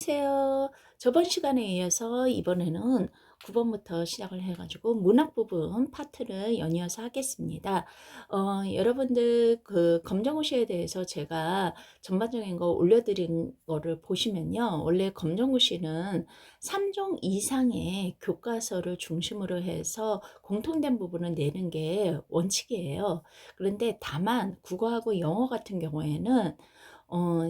안녕하세요. 저번 시간에 이어서 이번에는 9번부터 시작을 해가지고 문학 부분 파트를 연이어서 하겠습니다. 어, 여러분들 그 검정고시에 대해서 제가 전반적인 거 올려드린 거를 보시면요. 원래 검정고시는 3종 이상의 교과서를 중심으로 해서 공통된 부분을 내는 게 원칙이에요. 그런데 다만 국어하고 영어 같은 경우에는 어,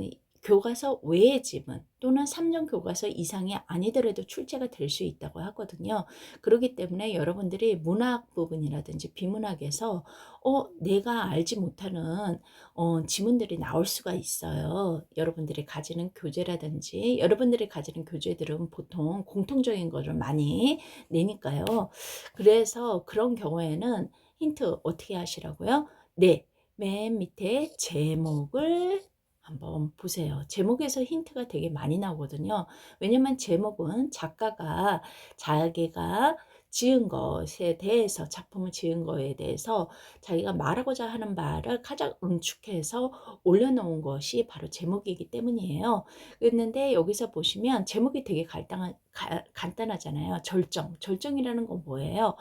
교과서 외의 지문 또는 3종 교과서 이상이 아니더라도 출제가 될 수 있다고 하거든요. 그렇기 때문에 여러분들이 문학 부분이라든지 비문학에서 어, 내가 알지 못하는 어, 지문들이 나올 수가 있어요. 여러분들이 가지는 교재라든지 여러분들이 가지는 교재들은 보통 공통적인 거를 많이 내니까요. 그래서 그런 경우에는 힌트 어떻게 하시라고요? 네, 맨 밑에 제목을 한번 보세요. 제목에서 힌트가 되게 많이 나오거든요. 왜냐면 제목은 작가가 자기가 지은 것에 대해서 작품을 지은 거에 대해서 자기가 말하고자 하는 말을 가장 응축해서 올려놓은 것이 바로 제목이기 때문이에요. 그런데 여기서 보시면 제목이 되게 간단한, 가, 간단하잖아요. 절정. 절정이라는 건 뭐예요?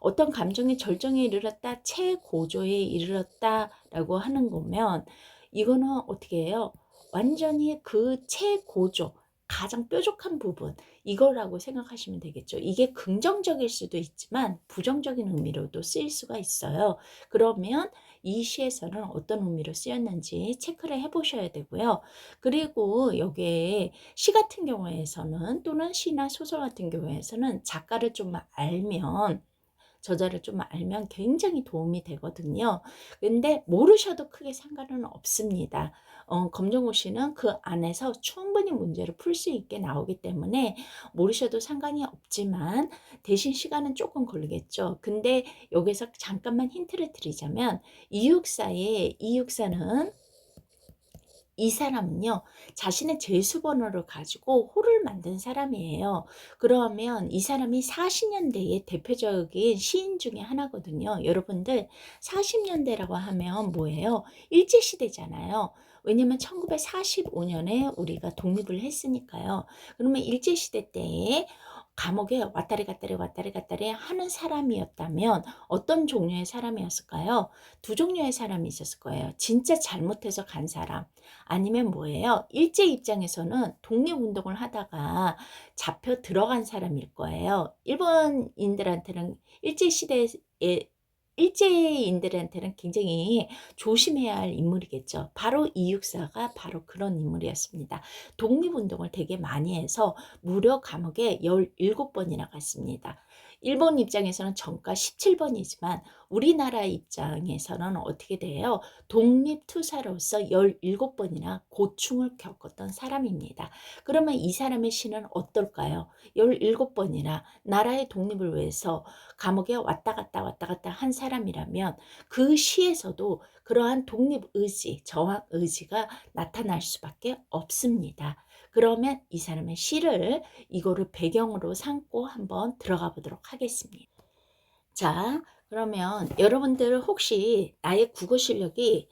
어떤 감정이 절정에 이르렀다, 최고조에 이르렀다라고 하는 거면 이거는 어떻게 해요? 완전히 그 최고조, 가장 뾰족한 부분, 이거라고 생각하시면 되겠죠. 이게 긍정적일 수도 있지만 부정적인 의미로도 쓰일 수가 있어요. 그러면 이 시에서는 어떤 의미로 쓰였는지 체크를 해보셔야 되고요. 그리고 여기에 시 같은 경우에서는 또는 시나 소설 같은 경우에서는 작가를 좀 알면 저자를 좀 알면 굉장히 도움이 되거든요. 근데 모르셔도 크게 상관은 없습니다. 어, 검정고 시는 그 안에서 충분히 문제를 풀 수 있게 나오기 때문에 모르셔도 상관이 없지만 대신 시간은 조금 걸리겠죠. 근데 여기서 잠깐만 힌트를 드리자면 이육사의 이육사는 이 사람은요, 자신의 재수번호를 가지고 호를 만든 사람이에요. 그러면 이 사람이 40년대의 대표적인 시인 중에 하나거든요. 여러분들, 40년대라고 하면 뭐예요? 일제시대잖아요. 왜냐면 1945년에 우리가 독립을 했으니까요. 그러면 일제시대 때에 감옥에 왔다리 갔다리 왔다리 갔다리 하는 사람이었다면 어떤 종류의 사람이었을까요? 두 종류의 사람이 있었을 거예요. 진짜 잘못해서 간 사람. 아니면 뭐예요? 일제 입장에서는 독립운동을 하다가 잡혀 들어간 사람일 거예요. 일본인들한테는 일제 시대에 일제인들한테는 굉장히 조심해야 할 인물이겠죠. 바로 이육사가 바로 그런 인물이었습니다. 독립운동을 되게 많이 해서 무려 감옥에 17번이나 갔습니다. 일본 입장에서는 정가 17번이지만 우리나라 입장에서는 어떻게 돼요? 독립투사로서 17번이나 고충을 겪었던 사람입니다. 그러면 이 사람의 시는 어떨까요? 17번이나 나라의 독립을 위해서 감옥에 왔다 갔다 왔다 갔다 한 사람이라면 그 시에서도 그러한 독립 의지, 저항 의지가 나타날 수밖에 없습니다. 그러면 이 사람의 시를 이거를 배경으로 삼고 한번 들어가 보도록 하겠습니다. 자, 그러면 여러분들 혹시 나의 국어 실력이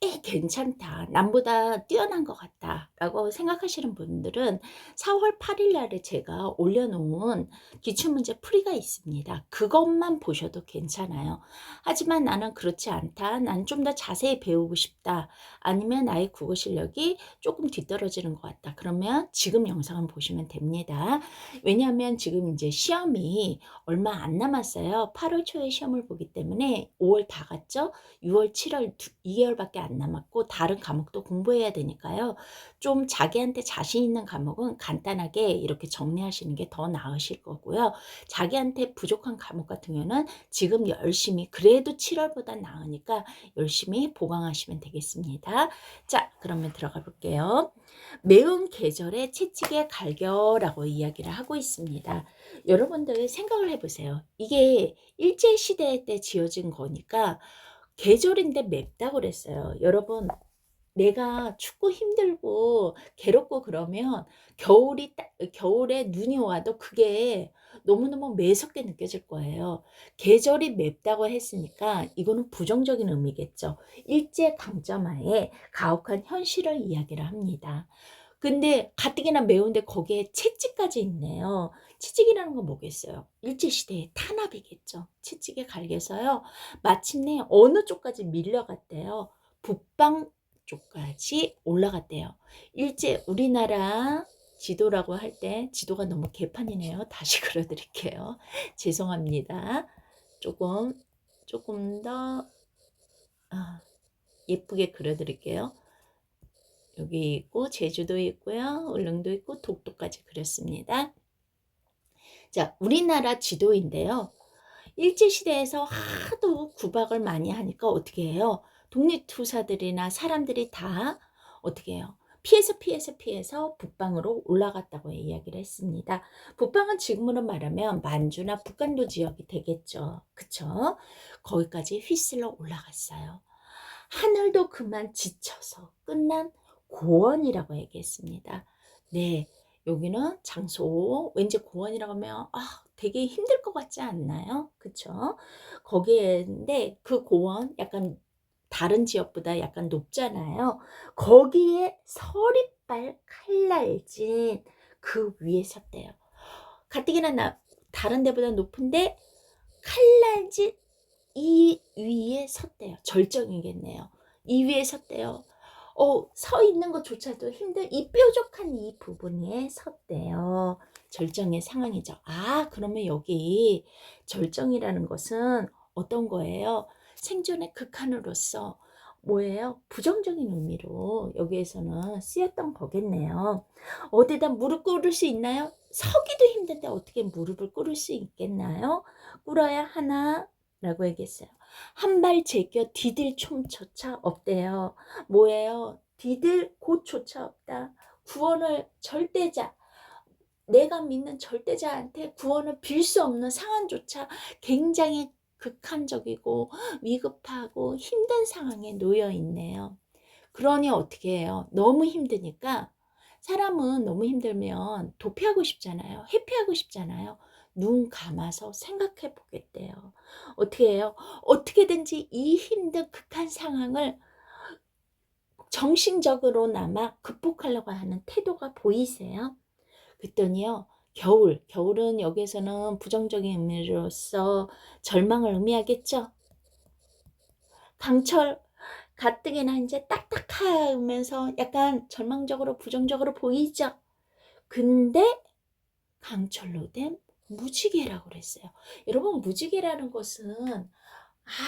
꽤 괜찮다. 남보다 뛰어난 것 같다. 라고 생각하시는 분들은 4월 8일 날에 제가 올려놓은 기출문제 풀이가 있습니다. 그것만 보셔도 괜찮아요. 하지만 나는 그렇지 않다. 난 좀 더 자세히 배우고 싶다. 아니면 나의 국어 실력이 조금 뒤떨어지는 것 같다. 그러면 지금 영상을 보시면 됩니다. 왜냐하면 지금 이제 시험이 얼마 안 남았어요. 8월 초에 시험을 보기 때문에 5월 다 갔죠? 6월, 7월 2개월밖에 안 남았고 다른 과목도 공부해야 되니까요. 좀 자기한테 자신 있는 과목은 간단하게 이렇게 정리하시는 게 더 나으실 거고요. 자기한테 부족한 과목 같은 경우는 지금 열심히 그래도 7월보다 나으니까 열심히 보강하시면 되겠습니다. 자, 그러면 들어가 볼게요. 매운 계절에 채찍에 갈겨라고 이야기를 하고 있습니다. 여러분들 생각을 해보세요. 이게 일제시대 때 지어진 거니까 계절인데 맵다고 그랬어요. 여러분, 내가 춥고 힘들고 괴롭고 그러면 겨울이 겨울에 눈이 와도 그게 너무너무 매섭게 느껴질 거예요. 계절이 맵다고 했으니까 이거는 부정적인 의미겠죠. 일제 강점하에 가혹한 현실을 이야기를 합니다. 근데 가뜩이나 매운데 거기에 채찍까지 있네요. 채찍이라는 건 뭐겠어요? 일제시대의 탄압이겠죠. 채찍에 갈겨서요. 마침내 어느 쪽까지 밀려갔대요. 북방 쪽까지 올라갔대요. 일제 우리나라 지도라고 할 때 지도가 너무 개판이네요. 다시 그려드릴게요. 죄송합니다. 조금 조금 더 아, 예쁘게 그려드릴게요. 여기 있고 제주도 있고요. 울릉도 있고 독도까지 그렸습니다. 자, 우리나라 지도인데요. 일제시대에서 하도 구박을 많이 하니까 어떻게 해요? 독립투사들이나 사람들이 다 어떻게 해요? 피해서 피해서 피해서 북방으로 올라갔다고 이야기를 했습니다. 북방은 지금으로 말하면 만주나 북간도 지역이 되겠죠. 그쵸? 거기까지 휘슬러 올라갔어요. 하늘도 그만 지쳐서 끝난 고원이라고 얘기했습니다. 네, 여기는 장소, 왠지 고원이라고 하면 아, 되게 힘들 것 같지 않나요? 그쵸? 거기에인데 그 고원 약간 다른 지역보다 약간 높잖아요. 거기에 서리빨 칼날진 그 위에 섰대요. 가뜩이나 나, 다른 데보다 높은데 칼날진 이 위에 섰대요. 절정이겠네요. 이 위에 섰대요. 어, 서 있는 것조차도 힘들, 이 뾰족한 이 부분에 섰대요. 절정의 상황이죠. 아, 그러면 여기 절정이라는 것은 어떤 거예요? 생존의 극한으로서 뭐예요? 부정적인 의미로 여기에서는 쓰였던 거겠네요. 어디다 무릎 꿇을 수 있나요? 서기도 힘든데 어떻게 무릎을 꿇을 수 있겠나요? 꿇어야 하나? 라고 얘기했어요. 한 발 제껴 디딜 춤조차 없대요. 뭐예요? 디딜 곳조차 없다. 구원을 절대자, 내가 믿는 절대자한테 구원을 빌 수 없는 상황조차 굉장히 극한적이고 위급하고 힘든 상황에 놓여 있네요. 그러니 어떻게 해요? 너무 힘드니까 사람은 너무 힘들면 도피하고 싶잖아요. 회피하고 싶잖아요. 눈 감아서 생각해 보겠대요. 어떻게 해요? 어떻게든지 이 힘든 극한 상황을 정신적으로나마 극복하려고 하는 태도가 보이세요? 그랬더니요. 겨울, 겨울은 여기에서는 부정적인 의미로서 절망을 의미하겠죠. 강철, 가뜩이나 이제 딱딱하면서 약간 절망적으로 부정적으로 보이죠. 근데 강철로 된 무지개라고 그랬어요. 여러분 무지개라는 것은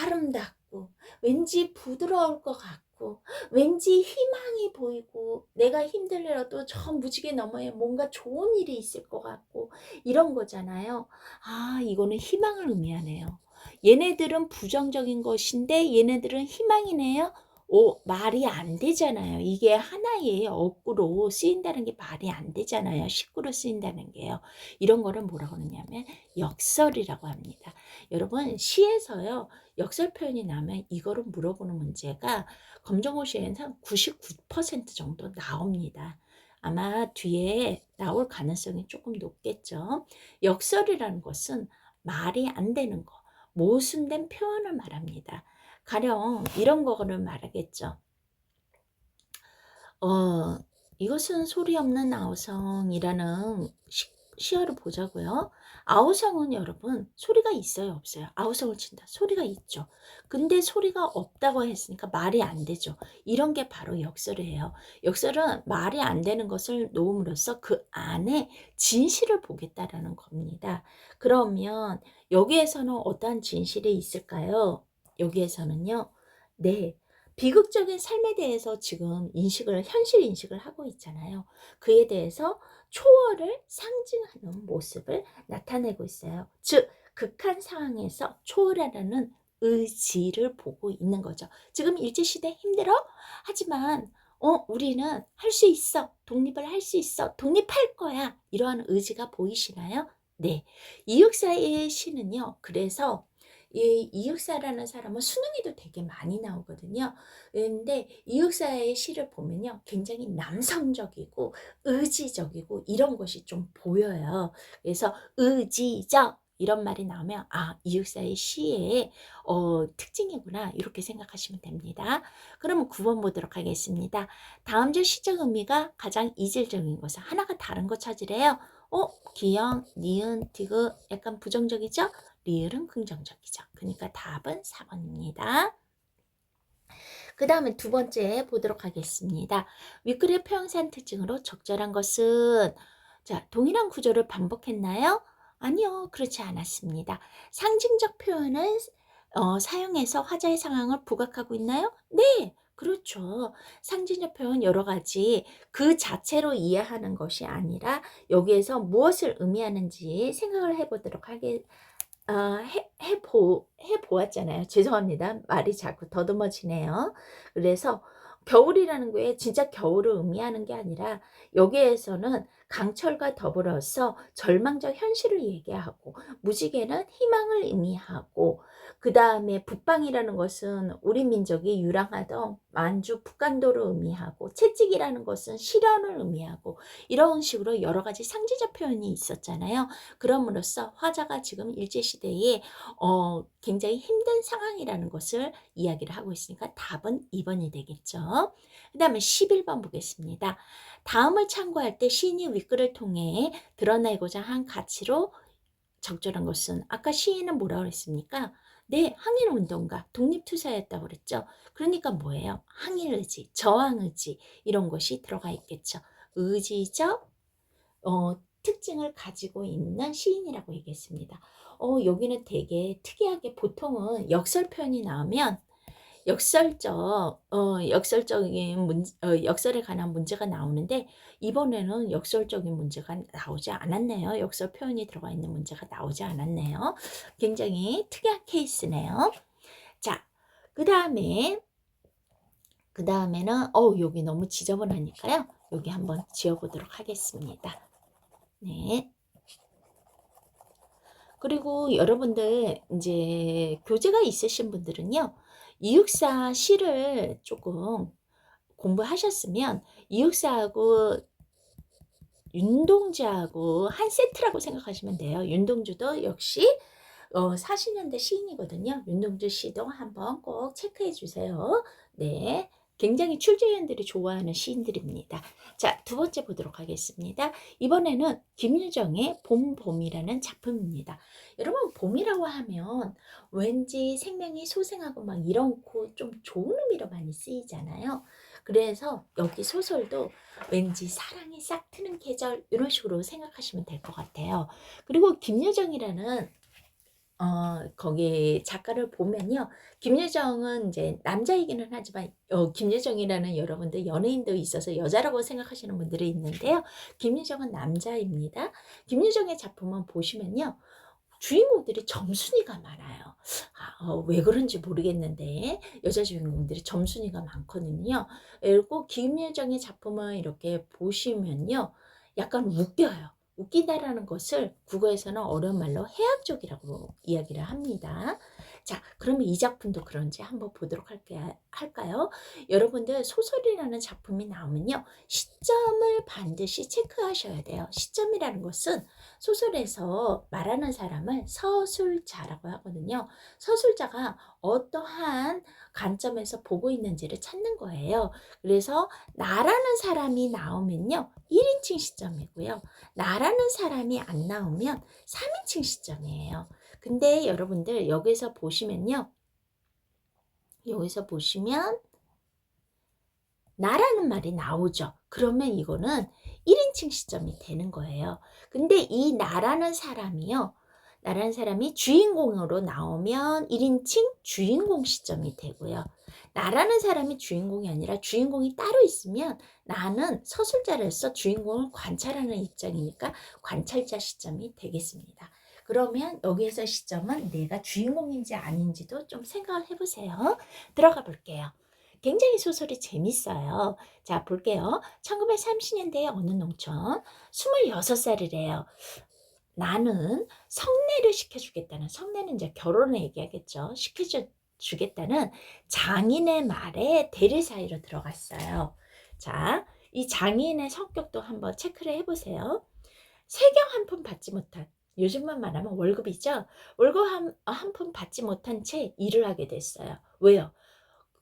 아름답고 왠지 부드러울 것 같고 왠지 희망이 보이고 내가 힘들더라도 저 무지개 너머에 뭔가 좋은 일이 있을 것 같고 이런 거잖아요. 아 이거는 희망을 의미하네요. 얘네들은 부정적인 것인데 얘네들은 희망이네요. 오, 말이 안 되잖아요. 이게 하나의 어구로 쓰인다는 게 말이 안 되잖아요. 식구로 쓰인다는 게요. 이런 거를 뭐라고 하냐면 역설이라고 합니다. 여러분 시에서요. 역설 표현이 나면 이거를 물어보는 문제가 검정고 시에는 99% 정도 나옵니다. 아마 뒤에 나올 가능성이 조금 높겠죠. 역설이라는 것은 말이 안 되는 거, 모순된 표현을 말합니다. 가령 이런 거를 말하겠죠. 어, 이것은 소리 없는 아우성이라는 시, 시어를 보자고요. 아우성은 여러분 소리가 있어요 없어요? 아우성을 친다. 소리가 있죠. 근데 소리가 없다고 했으니까 말이 안 되죠. 이런 게 바로 역설이에요. 역설은 말이 안 되는 것을 놓음으로써 그 안에 진실을 보겠다라는 겁니다. 그러면 여기에서는 어떠한 진실이 있을까요? 여기에서는요. 네. 비극적인 삶에 대해서 지금 인식을 현실 인식을 하고 있잖아요. 그에 대해서 초월을 상징하는 모습을 나타내고 있어요. 즉 극한 상황에서 초월하려는 의지를 보고 있는 거죠. 지금 일제시대 힘들어? 하지만 어 우리는 할 수 있어. 독립을 할 수 있어. 독립할 거야. 이러한 의지가 보이시나요? 네. 이육사의 시는요. 그래서 이 이육사라는 사람은 수능에도 되게 많이 나오거든요. 근데 이육사의 시를 보면요. 굉장히 남성적이고 의지적이고 이런 것이 좀 보여요. 그래서 의지적 이런 말이 나오면 아 이육사의 시의 어, 특징이구나 이렇게 생각하시면 됩니다. 그러면 9번 보도록 하겠습니다. 다음 절 시적 의미가 가장 이질적인 것은 하나가 다른 거 찾으래요. 어 기영, 니은, 디귿 약간 부정적이죠? 리을은 긍정적이죠. 그러니까 답은 4번입니다. 그 다음에 두 번째 보도록 하겠습니다. 윗글의 표현산 특징으로 적절한 것은 자 동일한 구조를 반복했나요? 아니요, 그렇지 않았습니다. 상징적 표현을 어, 사용해서 화자의 상황을 부각하고 있나요? 네, 그렇죠. 상징적 표현 여러 가지 그 자체로 이해하는 것이 아니라 여기에서 무엇을 의미하는지 생각을 해보도록 하겠, 아, 해, 해보, 해보았잖아요. 죄송합니다. 말이 자꾸 더듬어지네요. 그래서 겨울이라는 게 진짜 겨울을 의미하는 게 아니라 여기에서는 강철과 더불어서 절망적 현실을 얘기하고 무지개는 희망을 의미하고 그 다음에 북방이라는 것은 우리 민족이 유랑하던 만주 북간도를 의미하고 채찍이라는 것은 실현을 의미하고 이런 식으로 여러 가지 상징적 표현이 있었잖아요. 그럼으로써 화자가 지금 일제시대에 어, 굉장히 힘든 상황이라는 것을 이야기를 하고 있으니까 답은 2번이 되겠죠. 그 다음에 11번 보겠습니다. 다음을 참고할 때 시인이 윗글을 통해 드러내고자 한 가치로 적절한 것은 아까 시인은 뭐라고 그랬습니까? 네, 항일 운동가, 독립 투사였다고 그랬죠. 그러니까 뭐예요? 항일 의지, 저항 의지 이런 것이 들어가 있겠죠. 의지적 어, 특징을 가지고 있는 시인이라고 얘기했습니다. 어, 여기는 되게 특이하게 보통은 역설 표현이 나오면 역설적 어, 역설적인 문, 어, 역설에 관한 문제가 나오는데 이번에는 역설적인 문제가 나오지 않았네요. 역설 표현이 들어가 있는 문제가 나오지 않았네요. 굉장히 특이한 케이스네요. 자, 그 다음에 그 다음에는 어 여기 너무 지저분하니까요. 여기 한번 지워보도록 하겠습니다. 네. 그리고 여러분들 이제 교재가 있으신 분들은요. 이육사 시를 조금 공부하셨으면 이육사하고 윤동주하고 한 세트라고 생각하시면 돼요. 윤동주도 역시 어, 40년대 시인이거든요. 윤동주 시도 한번 꼭 체크해 주세요. 네. 굉장히 출제위원들이 좋아하는 시인들입니다. 자, 두 번째 보도록 하겠습니다. 이번에는 김유정의 봄, 봄이라는 작품입니다. 여러분, 봄이라고 하면 왠지 생명이 소생하고 막 이런고 좀 좋은 의미로 많이 쓰이잖아요. 그래서 여기 소설도 왠지 사랑이 싹 트는 계절 이런 식으로 생각하시면 될 것 같아요. 그리고 김유정이라는 어, 거기 작가를 보면요. 김예정은 이제 남자이기는 하지만 어, 김예정이라는 여러분들 연예인도 있어서 여자라고 생각하시는 분들이 있는데요. 김예정은 남자입니다. 김예정의 작품은 보시면요. 주인공들이 점순이가 많아요. 아, 어, 왜 그런지 모르겠는데 여자 주인공들이 점순이가 많거든요. 그리고 김예정의 작품을 이렇게 보시면요. 약간 웃겨요. 웃기다라는 것을 국어에서는 어려운 말로 해학적이라고 이야기를 합니다. 자, 그러면 이 작품도 그런지 한번 보도록 할게, 할까요? 여러분들 소설이라는 작품이 나오면요. 시점을 반드시 체크하셔야 돼요. 시점이라는 것은 소설에서 말하는 사람을 서술자라고 하거든요. 서술자가 어떠한 관점에서 보고 있는지를 찾는 거예요. 그래서 나라는 사람이 나오면요. 1인칭 시점이고요. 나라는 사람이 안 나오면 3인칭 시점이에요. 근데 여러분들 여기서 보시면요. 여기서 보시면 나라는 말이 나오죠. 그러면 이거는 1인칭 시점이 되는 거예요. 근데 이 나라는 사람이요. 나라는 사람이 주인공으로 나오면 1인칭 주인공 시점이 되고요. 나라는 사람이 주인공이 아니라 주인공이 따로 있으면 나는 서술자로서 주인공을 관찰하는 입장이니까 관찰자 시점이 되겠습니다. 그러면 여기에서 시점은 내가 주인공인지 아닌지도 좀 생각을 해보세요. 들어가 볼게요. 굉장히 소설이 재밌어요. 자, 볼게요. 1930년대의 어느 농촌 26살이래요. 나는 성례를 시켜주겠다는 성례는 이제 결혼을 얘기하겠죠. 시켜주겠다는 장인의 말에 대리 사이로 들어갔어요. 자, 이 장인의 성격도 한번 체크를 해보세요. 세경 한 푼 받지 못한 요즘만 말하면 월급이죠. 월급 한, 한 푼 받지 못한 채 일을 하게 됐어요. 왜요?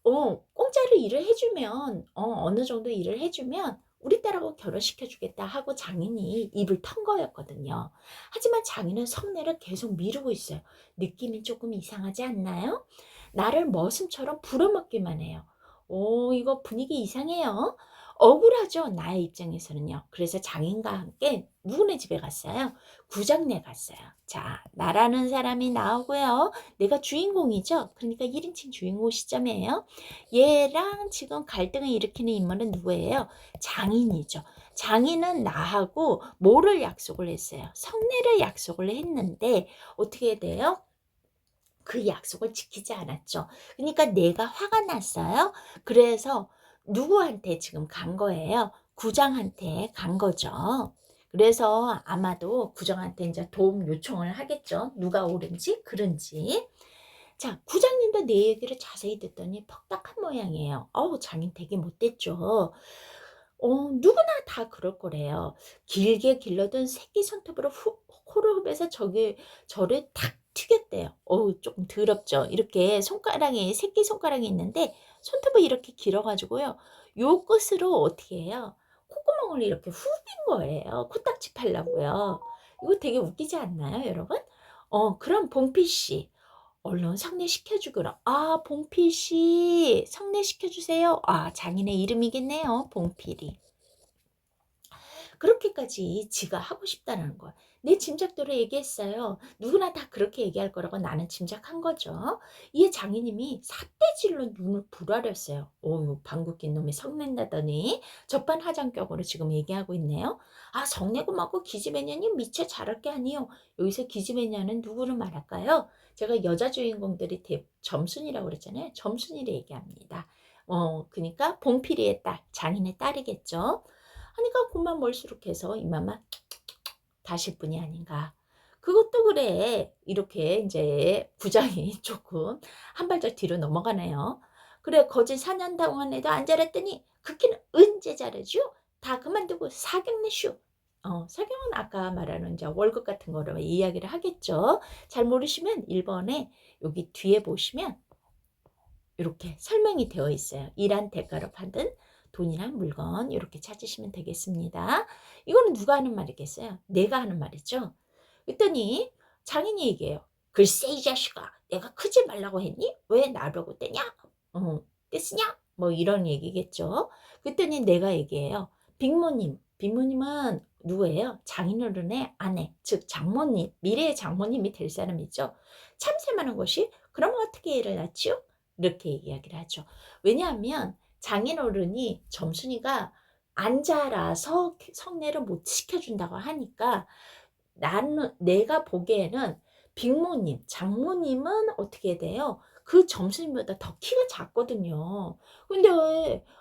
어, 공짜로 일을 해주면, 어, 어느 정도 일을 해주면 우리 딸하고 결혼시켜주겠다 하고 장인이 입을 턴 거였거든요. 하지만 장인은 성례를 계속 미루고 있어요. 느낌이 조금 이상하지 않나요? 나를 머슴처럼 부려먹기만 해요. 오, 이거 분위기 이상해요. 억울하죠, 나의 입장에서는요. 그래서 장인과 함께 누구네 집에 갔어요? 구장내 갔어요. 자, 나라는 사람이 나오고요. 내가 주인공이죠. 그러니까 1인칭 주인공 시점이에요. 얘랑 지금 갈등을 일으키는 인물은 누구예요? 장인이죠. 장인은 나하고 뭐를 약속을 했어요? 성례를 약속을 했는데 어떻게 돼요? 그 약속을 지키지 않았죠. 그러니까 내가 화가 났어요. 그래서 누구한테 지금 간 거예요? 구장한테 간 거죠. 그래서 아마도 구장한테 이제 도움 요청을 하겠죠. 누가 옳은지 그른지. 자, 구장님도 내 얘기를 자세히 듣더니 퍽딱한 모양이에요. 어우, 장인 되게 못됐죠. 어, 누구나 다 그럴 거래요. 길게 길러둔 새끼 손톱으로 후, 코를 흡해서 저게 저를 탁 튀겼대요. 어우, 조금 더럽죠. 이렇게 손가락에 새끼 손가락이 있는데 손톱을 이렇게 길어가지고요. 요 끝으로 어떻게 해요? 콧구멍을 이렇게 후빈 거예요. 코딱지 팔라고요. 이거 되게 웃기지 않나요, 여러분? 어, 그럼 봉피 씨. 얼른 성례시켜주거라. 아, 봉필 씨, 성례시켜주세요. 아, 장인의 이름이겠네요. 봉필이. 그렇게까지 지가 하고 싶다는 거야. 내 짐작대로 얘기했어요. 누구나 다 그렇게 얘기할 거라고 나는 짐작한 거죠. 이 장인님이 삿대질로 눈을 부라렸어요. 오, 방귀 낀 놈이 성낸다더니 적반하장격으로 지금 얘기하고 있네요. 아, 성내고 맞고 기집애년이 미쳐 자랄 게 아니요. 여기서 기집애년은 누구를 말할까요? 제가 여자 주인공들이 대, 점순이라고 그랬잖아요. 점순이를 얘기합니다. 어, 그러니까 봉필이의 딸, 장인의 딸이겠죠. 하니까 그만 멀수룩해서 이마만 다실 분이 아닌가. 그것도 그래. 이렇게 이제 부장이 조금 한 발짝 뒤로 넘어가네요. 그래 거짓 4년 동안에도 안 잘했더니 그키는 언제 잘해줘? 다 그만두고 사경 내쇼. 어, 사경은 아까 말하는 이제 월급 같은 거로 이야기를 하겠죠. 잘 모르시면 1번에 여기 뒤에 보시면 이렇게 설명이 되어 있어요. 일한 대가로 받은 돈이나 물건 이렇게 찾으시면 되겠습니다. 이거는 누가 하는 말이겠어요? 내가 하는 말이죠. 그랬더니 장인이 얘기해요. 글쎄 이 자식아 내가 크지 말라고 했니? 왜 나보고 떼냐? 어, 떼쓰냐? 뭐 이런 얘기겠죠. 그랬더니 내가 얘기해요. 빅모님, 빅모님은 누구예요? 장인어른의 아내, 즉 장모님, 미래의 장모님이 될 사람이죠. 참새만한 것이 그러면 어떻게 일을 낳지요? 이렇게 이야기를 하죠. 왜냐하면 장인어른이 점순이가 안 자라서 성례를 못 시켜준다고 하니까 나는 내가 보기에는 빅모님, 장모님은 어떻게 돼요? 그 점순이보다 더 키가 작거든요. 근데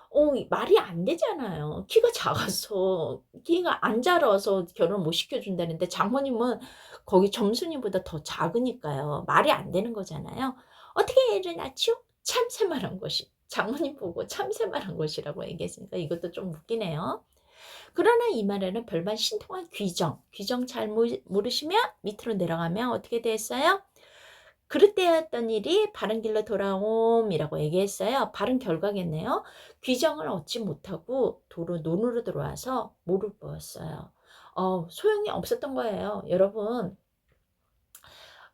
어, 말이 안 되잖아요. 키가 작아서 키가 안 자라서 결혼 못 시켜준다는데 장모님은 거기 점순이보다 더 작으니까요. 말이 안 되는 거잖아요. 어떻게 애를 낳지요? 참새 말한 것이 장모님 보고 참새말한 것이라고 얘기했으니까 이것도 좀 웃기네요. 그러나 이 말에는 별반 신통한 귀정, 귀정 잘 모르시면 밑으로 내려가면 어떻게 됐어요? 그릇되었던 일이 바른 길로 돌아옴이라고 얘기했어요. 바른 결과겠네요. 귀정을 얻지 못하고 도로 논으로 들어와서 모를 뻔했어요. 어, 소용이 없었던 거예요. 여러분,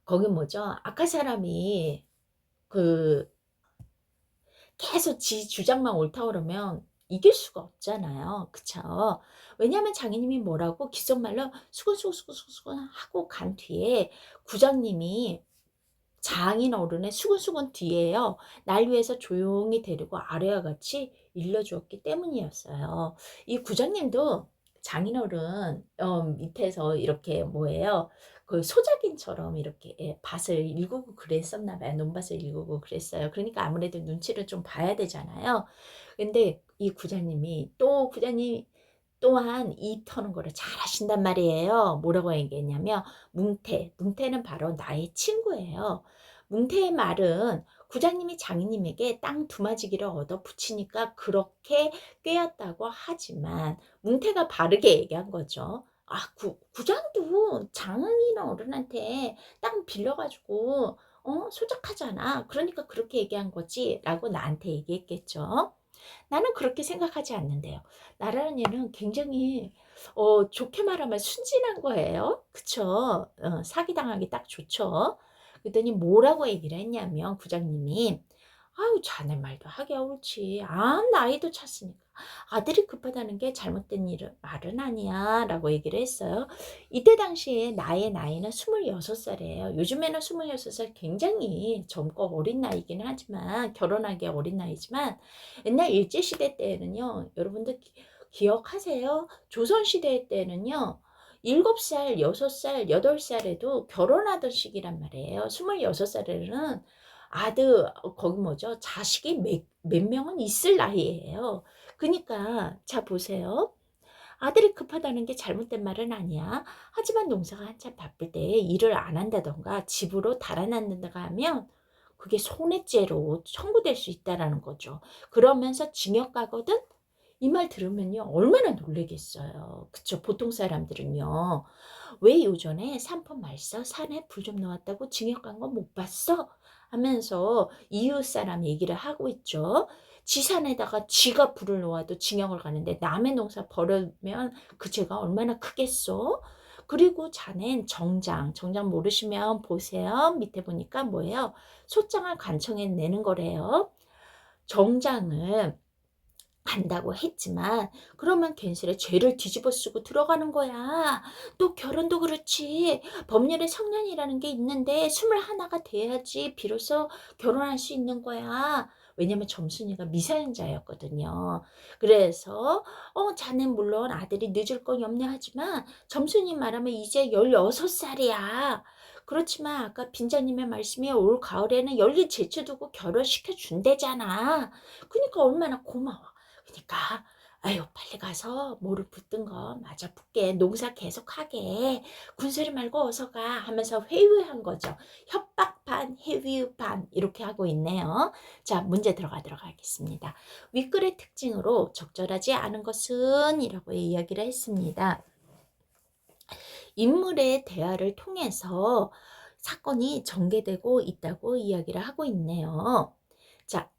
거기 뭐죠? 아까 사람이 그 계속 지 주장만 옳다 그러면 이길 수가 없잖아요. 그쵸? 왜냐하면 장인님이 뭐라고 기성말로 수근수근수근수근 하고 간 뒤에 구장님이 장인 어른의 수근수근 뒤에요. 날 위해서 조용히 데리고 아래와 같이 일러주었기 때문이었어요. 이 구장님도 장인 어른 어, 밑에서 이렇게 뭐예요? 그 소작인처럼 이렇게 예, 밭을 일구고 그랬었나 봐요. 논밭을 일구고 그랬어요. 그러니까 아무래도 눈치를 좀 봐야 되잖아요. 근데 이 구자님이 또 구자님 또한 입 터는 거를 잘 하신단 말이에요. 뭐라고 얘기했냐면 뭉태, 뭉태는 바로 나의 친구예요. 뭉태의 말은 구장님이 장인님에게 땅 두마지기를 얻어 붙이니까 그렇게 꿰었다고 하지만 뭉태가 바르게 얘기한 거죠. 아, 구, 구장도 장인 어른한테 땅 빌려가지고, 어, 소작하잖아. 그러니까 그렇게 얘기한 거지. 라고 나한테 얘기했겠죠. 나는 그렇게 생각하지 않는데요. 나라는 얘는 굉장히, 어, 좋게 말하면 순진한 거예요. 그쵸? 어, 사기당하기 딱 좋죠. 그랬더니 뭐라고 얘기를 했냐면, 구장님이, 아유, 자네 말도 하기 옳지. 아, 나이도 찼으니까. 아들이 급하다는 게 잘못된 일 말은 아니야. 라고 얘기를 했어요. 이때 당시에 나의 나이는 26살이에요. 요즘에는 26살 굉장히 젊고 어린 나이기는 하지만, 결혼하기 어린 나이지만, 옛날 일제시대 때는요, 여러분들 기, 기억하세요? 조선시대 때는요, 7살, 6살, 8살에도 결혼하던 시기란 말이에요. 26살에는 아들 어, 거기 뭐죠? 자식이 몇, 몇 명은 있을 나이예요. 그러니까 자 보세요. 아들이 급하다는 게 잘못된 말은 아니야. 하지만 농사가 한참 바쁠 때 일을 안 한다던가 집으로 달아난다던가 하면 그게 손해죄로 청구될 수 있다라는 거죠. 그러면서 징역 가거든? 이말 들으면요. 얼마나 놀라겠어요. 그쵸? 보통 사람들은요. 왜 요전에 산포 말써 산에 불좀 놓았다고 징역 간 거 못 봤어? 하면서 이웃 사람 얘기를 하고 있죠. 지산에다가 지가 불을 놓아도 징역을 가는데 남의 농사 버려면 그 죄가 얼마나 크겠어? 그리고 자넨 정장, 정장 모르시면 보세요. 밑에 보니까 뭐예요? 소장을 관청해 내는 거래요. 정장을 간다고 했지만 그러면 괜스레 죄를 뒤집어 쓰고 들어가는 거야. 또 결혼도 그렇지. 법률에 성년이라는 게 있는데 스물 하나가 돼야지 비로소 결혼할 수 있는 거야. 왜냐면 점순이가 미성년자였거든요. 그래서 어 자넨 물론 아들이 늦을 건 염려하지만 점순이 말하면 이제 16살이야. 그렇지만 아까 빈자님의 말씀이 올 가을에는 열리 제쳐두고 결혼시켜 준대잖아. 그러니까 얼마나 고마워. 그러니까 아유 빨리 가서 뭐를 붙든 거 맞아 붙게 농사 계속하게 군소리 말고 어서 가 하면서 회유한 거죠. 협박 반 회유 반 이렇게 하고 있네요. 자 문제 들어가도록 하겠습니다. 윗글의 특징으로 적절하지 않은 것은 이라고 이야기를 했습니다. 인물의 대화를 통해서 사건이 전개되고 있다고 이야기를 하고 있네요. 자,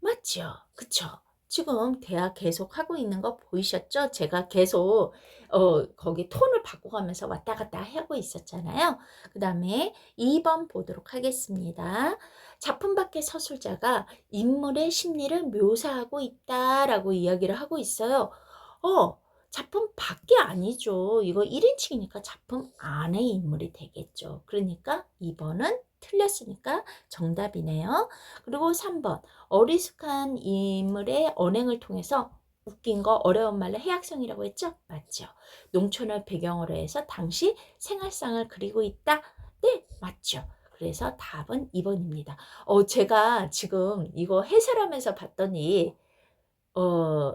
맞죠? 그쵸? 지금 대화 계속 하고 있는 거 보이셨죠? 제가 계속 어, 거기 톤을 바꿔가면서 왔다 갔다 하고 있었잖아요. 그 다음에 2번 보도록 하겠습니다. 작품 밖의 서술자가 인물의 심리를 묘사하고 있다라고 이야기를 하고 있어요. 어, 작품 밖이 아니죠. 이거 1인칭이니까 작품 안의 인물이 되겠죠. 그러니까 2번은 틀렸으니까 정답이네요. 그리고 3번 어리숙한 인물의 언행을 통해서 웃긴 거 어려운 말로 해악성이라고 했죠? 맞죠. 농촌을 배경으로 해서 당시 생활상을 그리고 있다? 네, 맞죠. 그래서 답은 2번입니다. 어, 제가 지금 이거 해설하면서 봤더니 어,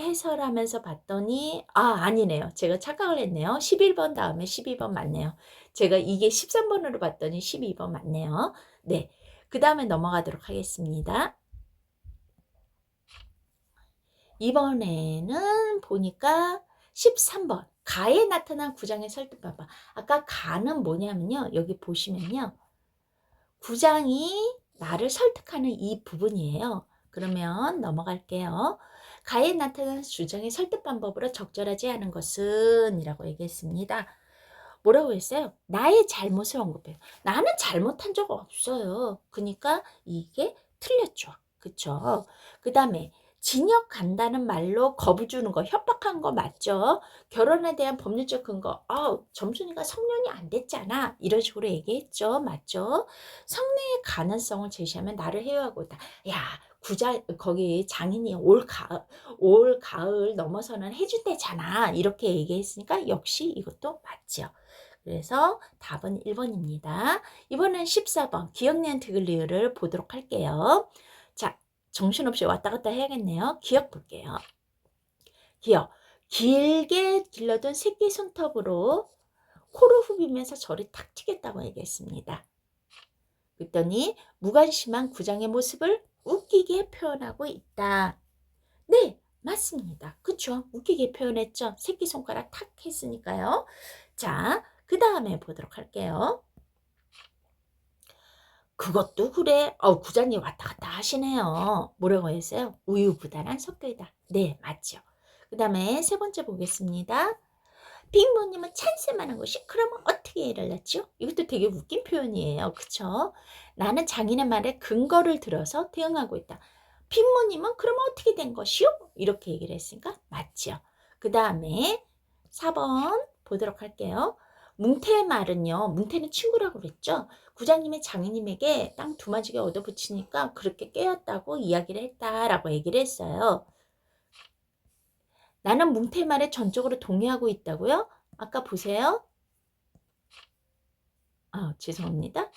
해설하면서 봤더니 아 아니네요. 제가 착각을 했네요. 11번 다음에 12번 맞네요. 제가 이게 13번으로 봤더니 12번 맞네요. 네. 그 다음에 넘어가도록 하겠습니다. 이번에는 보니까 13번 가에 나타난 구장의 설득 방법. 아까 가는 뭐냐면요. 여기 보시면요. 구장이 나를 설득하는 이 부분이에요. 그러면 넘어갈게요. 가에 나타난 주장의 설득 방법으로 적절하지 않은 것은 이라고 얘기했습니다. 뭐라고 했어요? 나의 잘못을 언급해요. 나는 잘못한 적 없어요. 그러니까 이게 틀렸죠. 그쵸? 그 다음에 징역 간다는 말로 겁을 주는 거, 협박한 거 맞죠? 결혼에 대한 법률적 근거, 아, 점순이가 성년이 안 됐잖아. 이런 식으로 얘기했죠. 맞죠? 성내의 가능성을 제시하면 나를 해요하고 있다. 야, 구자, 거기 장인이 올 가을, 올 가을 넘어서는 해준대잖아. 이렇게 얘기했으니까 역시 이것도 맞죠. 그래서 답은 1번입니다. 이번엔 14번 기억니은 드글리을을 보도록 할게요. 자, 정신없이 왔다 갔다 해야겠네요. 기억 볼게요. 기억. 길게 길러둔 새끼 손톱으로 코를 후비면서 저를 탁 튀겠다고 얘기했습니다. 그랬더니 무관심한 구장의 모습을 웃기게 표현하고 있다. 네, 맞습니다. 그쵸? 웃기게 표현했죠? 새끼손가락 탁 했으니까요. 자, 그 다음에 보도록 할게요. 그것도 그래. 어, 구자님 왔다 갔다 하시네요. 뭐라고 했어요? 우유부단한 성격이다. 네, 맞죠. 그 다음에 세 번째 보겠습니다. 빅모님은 찬스만 한 것이 그러면 어떻게 일을 났죠? 이것도 되게 웃긴 표현이에요. 그쵸? 나는 장인의 말에 근거를 들어서 대응하고 있다. 빅모님은 그러면 어떻게 된 것이요? 이렇게 얘기를 했으니까 맞죠. 그 다음에 4번 보도록 할게요. 뭉태의 말은요. 뭉태는 친구라고 그랬죠. 구장님의 장인님에게 땅 두마지게 얻어붙이니까 그렇게 깨었다고 이야기를 했다라고 얘기를 했어요. 나는 뭉태 말에 전적으로 동의하고 있다고요? 아까 보세요. 아, 죄송합니다.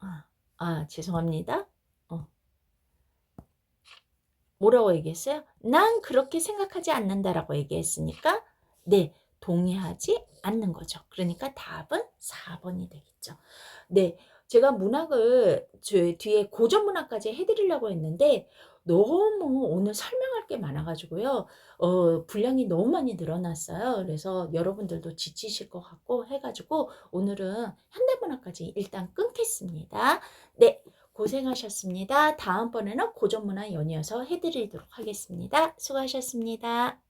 아, 아 죄송합니다. 어. 뭐라고 얘기했어요? 난 그렇게 생각하지 않는다라고 얘기했으니까 네, 동의하지 않는 거죠. 그러니까 답은 4번이 되겠죠. 네, 제가 문학을 저 뒤에 고전 문학까지 해드리려고 했는데 너무 오늘 설명할 게 많아가지고요. 어, 분량이 너무 많이 늘어났어요. 그래서 여러분들도 지치실 것 같고 해가지고 오늘은 현대문학까지 일단 끊겠습니다. 네, 고생하셨습니다. 다음번에는 고전 문학 연이어서 해드리도록 하겠습니다. 수고하셨습니다.